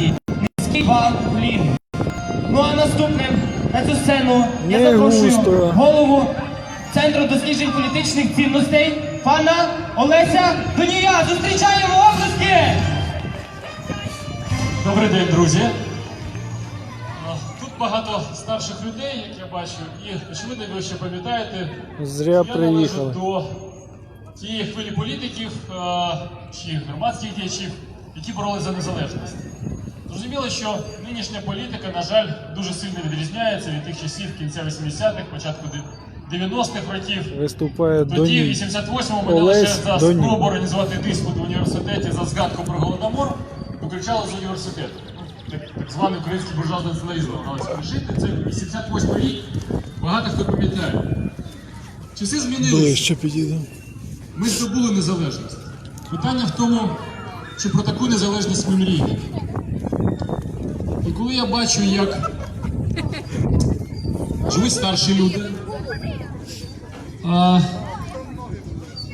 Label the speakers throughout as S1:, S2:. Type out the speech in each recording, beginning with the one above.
S1: нації. Низький вал Лін. Ну а наступним на цю сцену я
S2: Не
S1: запрошую
S2: густо.
S1: голову Центру досліджень політичних цінностей пана Олеся Донія. Зустрічаємо обласки!
S3: Добрий день, друзі. Е, Тут багато старших людей, як я бачу, і очевидно, ви ще пам'ятаєте,
S2: Зря
S3: я
S2: приїхали.
S3: належу до тієї хвилі політиків е, чи громадських діячів, які боролися за незалежність. Зрозуміло, що нинішня політика, на жаль, дуже сильно відрізняється від тих часів кінця 80-х, початку 90-х років.
S2: Виступає
S3: Тоді, в 88-му, мене лише за спробу організувати диспут в університеті за згадку про Голодомор викричали з університету. Так, званий український буржуазний націоналізм намагалися пришити. Це 88 рік. Багато хто пам'ятає. Часи змінилися. Ми здобули незалежність. Питання в тому, чи про таку незалежність ми мріємо. І коли я бачу, як живуть старші люди, а,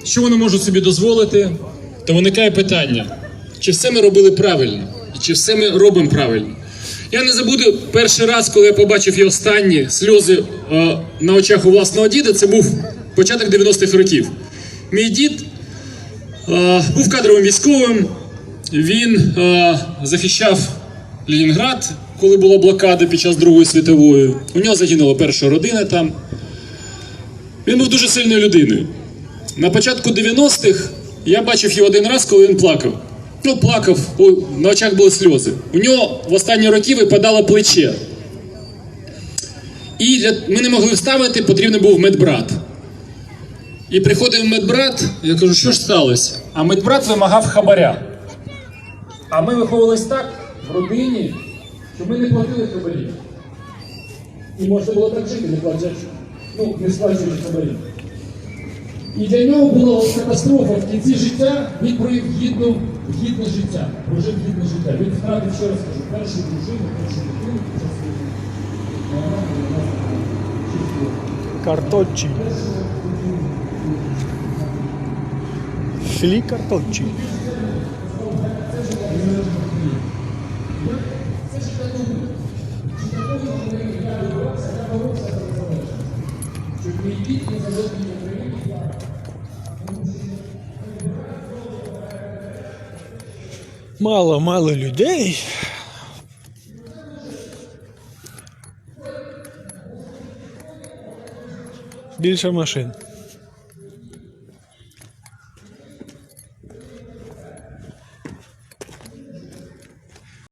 S3: що вони можуть собі дозволити, то виникає питання, чи все ми робили правильно, і чи все ми робимо правильно. Я не забуду перший раз, коли я побачив і останні сльози е, на очах у власного діда, це був початок 90-х років. Мій дід е, був кадровим військовим, він е, захищав Ленінград, коли була блокада під час Другої світової. У нього загинула перша родина там. Він був дуже сильною людиною. На початку 90-х я бачив його один раз, коли він плакав. Ну, плакав, на очах були сльози. У нього в останні роки випадало плече. І для... ми не могли вставити, потрібен був медбрат. І приходив медбрат, я кажу, що ж сталося? А медбрат вимагав хабаря. А ми виховувались так в родині, що ми не платили хабарів. І можна було так жити, не платячи. Ну, не сплачуючи хабарів. І для нього була катастрофа в кінці життя, він провів гідну, гідне життя. Прожив гідне життя. Він втратив, ще раз кажу, першу дружину, першу дитину під час війни. А вона була шість років.
S2: Карточі. Філі карточі. Мало-мало людей. Більше машин.